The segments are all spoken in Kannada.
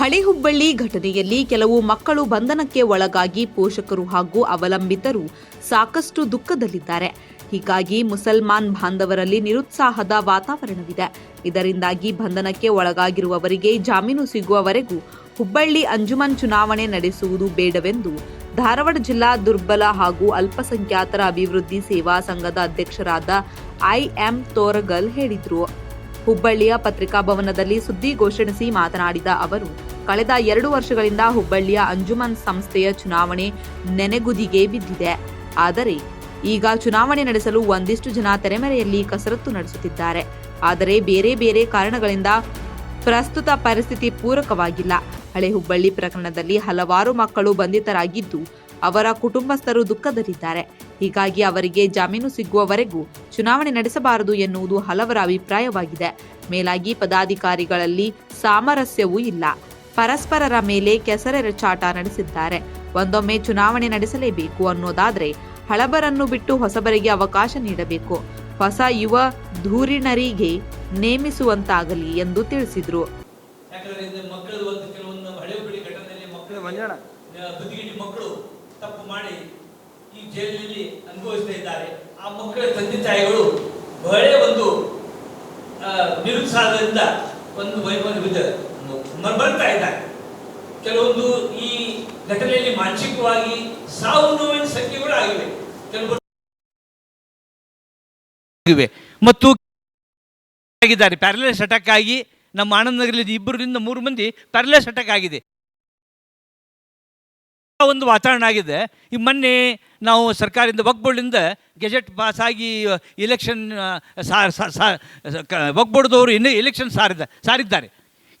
ಹಳೆ ಹುಬ್ಬಳ್ಳಿ ಘಟನೆಯಲ್ಲಿ ಕೆಲವು ಮಕ್ಕಳು ಬಂಧನಕ್ಕೆ ಒಳಗಾಗಿ ಪೋಷಕರು ಹಾಗೂ ಅವಲಂಬಿತರು ಸಾಕಷ್ಟು ದುಃಖದಲ್ಲಿದ್ದಾರೆ. ಹೀಗಾಗಿ ಮುಸಲ್ಮಾನ್ ಬಾಂಧವರಲ್ಲಿ ನಿರುತ್ಸಾಹದ ವಾತಾವರಣವಿದೆ. ಇದರಿಂದಾಗಿ ಬಂಧನಕ್ಕೆ ಒಳಗಾಗಿರುವವರಿಗೆ ಜಾಮೀನು ಸಿಗುವವರೆಗೂ ಹುಬ್ಬಳ್ಳಿ ಅಂಜುಮನ್ ಚುನಾವಣೆ ನಡೆಸುವುದು ಬೇಡವೆಂದು ಧಾರವಾಡ ಜಿಲ್ಲಾ ದುರ್ಬಲ ಹಾಗೂ ಅಲ್ಪಸಂಖ್ಯಾತರ ಅಭಿವೃದ್ಧಿ ಸೇವಾ ಸಂಘದ ಅಧ್ಯಕ್ಷರಾದ ಐಎಂ ತೋರಗಲ್ ಹೇಳಿದರು. ಹುಬ್ಬಳ್ಳಿಯ ಪತ್ರಿಕಾಭವನದಲ್ಲಿ ಸುದ್ದಿಗೋಷ್ಠಿಸಿ ಮಾತನಾಡಿದ ಅವರು, ಕಳೆದ ಎರಡು ವರ್ಷಗಳಿಂದ ಹುಬ್ಬಳ್ಳಿಯ ಅಂಜುಮನ್ ಸಂಸ್ಥೆಯ ಚುನಾವಣೆ ನೆನೆಗುದಿಗೆ ಬಿದ್ದಿದೆ. ಆದರೆ, ಈಗ ಚುನಾವಣೆ ನಡೆಸಲು ಒಂದಿಷ್ಟು ಜನ ತೆರೆಮರೆಯಲ್ಲಿ ಕಸರತ್ತು ನಡೆಸುತ್ತಿದ್ದಾರೆ. ಆದರೆ ಬೇರೆ ಬೇರೆ ಕಾರಣಗಳಿಂದ ಪ್ರಸ್ತುತ ಪರಿಸ್ಥಿತಿ ಪೂರಕವಾಗಿಲ್ಲ. ಹಳೆ ಹುಬ್ಬಳ್ಳಿ ಪ್ರಕರಣದಲ್ಲಿ ಹಲವಾರು ಮಕ್ಕಳು ಬಂಧಿತರಾಗಿದ್ದು ಅವರ ಕುಟುಂಬಸ್ಥರು ದುಃಖದಲ್ಲಿದ್ದಾರೆ. ಹೀಗಾಗಿ ಅವರಿಗೆ ಜಾಮೀನು ಸಿಗುವವರೆಗೂ ಚುನಾವಣೆ ನಡೆಸಬಾರದು ಎನ್ನುವುದು ಹಲವರ ಅಭಿಪ್ರಾಯವಾಗಿದೆ. ಮೇಲಾಗಿ ಪದಾಧಿಕಾರಿಗಳಲ್ಲಿ ಸಾಮರಸ್ಯವೂ ಇಲ್ಲ. ಪರಸ್ಪರರ ಮೇಲೆ ಕೆಸರೆರಚಾಟ ನಡೆಸಿದ್ದಾರೆ. ಒಂದೊಮ್ಮೆ ಚುನಾವಣೆ ನಡೆಸಲೇಬೇಕು ಅನ್ನೋದಾದರೆ ಹಳಬರನ್ನು ಬಿಟ್ಟು ಹೊಸಬರಿಗೆ ಅವಕಾಶ ನೀಡಬೇಕು. ಹೊಸ ಯುವ ಧೂರಿಣರಿಗೆ ನೇಮಿಸುವಂತಾಗಲಿ ಎಂದು ತಿಳಿಸಿದರು. ಯಾಕಂದ್ರೆ ತಪ್ಪು ಮಾಡಿ ಈ ಜೈಲಿನಲ್ಲಿ ಅನುಭವಿಸ್ತಾ ಇದ್ದಾರೆ. ಆ ಮಕ್ಕಳ ತಂದೆ ತಾಯಿಗಳು ಬಹಳ ಒಂದು ನಿರುತ್ಸಾಹದಿಂದ ಒಂದು ವೈ- ಒಂದು ವಿಧ ಮ- ಬರ್ತಾ ಇದ್ದಾರೆ. ಕೆಲವೊಂದು ಈ ಘಟನೆಯಲ್ಲಿ ಮಾನಸಿಕವಾಗಿ ಸಾವು ನೋವಿನ ಸಂಖ್ಯೆಗಳು ಆಗಿವೆ ಕೆಲವರು ಮತ್ತು ಆಗಿದ್ದಾರೆ. ಪ್ಯಾರಲೈಸ್ ಅಟ್ಯಾಕ್ ಆಗಿ ನಮ್ಮ ಆನಂದನಗರದಲ್ಲಿ ಇಬ್ಬರಿಂದ ಮೂರು ಮಂದಿ ಪ್ಯಾರಲೈಸ್ ಅಟ್ಯಾಕ್ ಆಗಿದೆ. ಒಂದು ವಾತಾವರಣ ಆಗಿದೆ. ಈ ಮೊನ್ನೆ ನಾವು ಸರ್ಕಾರದಿಂದ ವಕ್ಬೋರ್ಡಿಂದ ಗೆಜೆಟ್ ಪಾಸ್ ಆಗಿ ಇಲೆಕ್ಷನ್ ವಕ್ಬೋರ್ಡ್ದವರು ಇನ್ನೂ ಎಲೆಕ್ಷನ್ ಸಾರಿದ, ಸಾರಿದ್ದಾರೆ.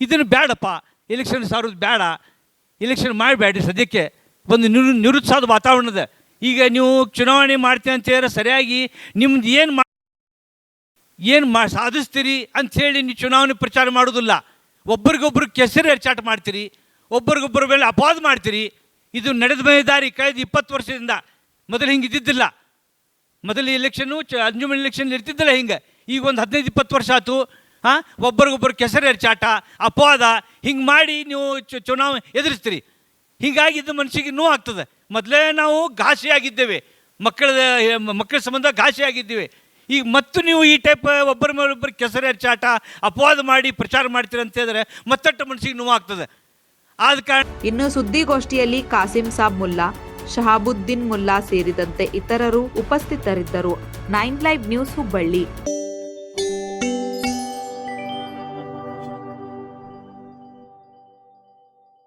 ಇದನ್ನು ಬೇಡಪ್ಪ ಎಲೆಕ್ಷನ್ ಸಾರೋದು ಬೇಡ ಎಲೆಕ್ಷನ್ ಮಾಡಬೇಡಿ ಸದ್ಯಕ್ಕೆ. ಒಂದು ನಿರು, ನಿರುತ್ಸಾಹದ ವಾತಾವರಣದ ಈಗ ನೀವು ಚುನಾವಣೆ ಮಾಡ್ತೀವಿ ಅಂತ ಹೇಳಿದ್ರೆ ಸರಿಯಾಗಿ ನಿಮ್ದು ಏನು ಮಾ ಏನು ಮಾ, ಸಾಧಿಸ್ತೀರಿ ಅಂಥೇಳಿ ನೀವು ಚುನಾವಣೆ ಪ್ರಚಾರ ಮಾಡೋದಿಲ್ಲ ಒಬ್ರಿಗೊಬ್ರು ಕೆಸರು ಎರ್ಚಾಟ ಮಾಡ್ತೀರಿ. ಒಬ್ರಿಗೊಬ್ಬರ ಮೇಲೆ ಅಪವಾದ ಮಾಡ್ತೀರಿ. ಇದು ನಡೆದ ದಾರಿ ಕಳೆದ ಇಪ್ಪತ್ತು ವರ್ಷದಿಂದ. ಮೊದಲು ಹಿಂಗೆ ಇದ್ದಿದ್ದಿಲ್ಲ. ಮೊದಲು ಎಲೆಕ್ಷನ್ನು ಚ ಅಂಜುಮನ್ ಎಲೆಕ್ಷನ್ ಇರ್ತಿದ್ದಿಲ್ಲ ಹಿಂಗೆ. ಈಗ ಒಂದು ಹದಿನೈದು, ಇಪ್ಪತ್ತು ವರ್ಷ ಆಯ್ತು. ಹಾಂ, ಒಬ್ಬರಿಗೊಬ್ಬರು ಕೆಸರು ಎರಚಾಟ, ಅಪವಾದ, ಹಿಂಗೆ ಮಾಡಿ ನೀವು ಚುನಾವಣೆ ಎದುರಿಸ್ತೀರಿ. ಹೀಗಾಗಿ ಇದು ಮನಸ್ಸಿಗೆ ನೋವು ಆಗ್ತದೆ. ಮೊದಲೇ ನಾವು ಘಾಸಿಯಾಗಿದ್ದೇವೆ. ಮಕ್ಕಳ ಮಕ್ಕಳ ಸಂಬಂಧ ಘಾಸಿಯಾಗಿದ್ದೇವೆ. ಈಗ ಮತ್ತು ನೀವು ಈ ಟೈಪ್ ಒಬ್ಬರ ಮೇಲೊಬ್ಬರು ಕೆಸರು ಎರಚಾಟ, ಅಪವಾದ ಮಾಡಿ ಪ್ರಚಾರ ಮಾಡ್ತೀರಿ ಅಂತ ಹೇಳಿದ್ರೆ ಮತ್ತಷ್ಟು ಮನಸ್ಸಿಗೆ ನೋವು ಆಗ್ತದೆ. ಆದ ಕಾರಣ ಇನ್ನು ಸುದ್ದಿಗೋಷ್ಠಿಯಲ್ಲಿ ಕಾಸಿಂ ಸಾಬ್ ಮುಲ್ಲಾ, ಶಹಾಬುದ್ದೀನ್ ಮುಲ್ಲಾ ಸೇರಿದಂತೆ ಇತರರು ಉಪಸ್ಥಿತರಿದ್ದರು. Nine live news Hubballi.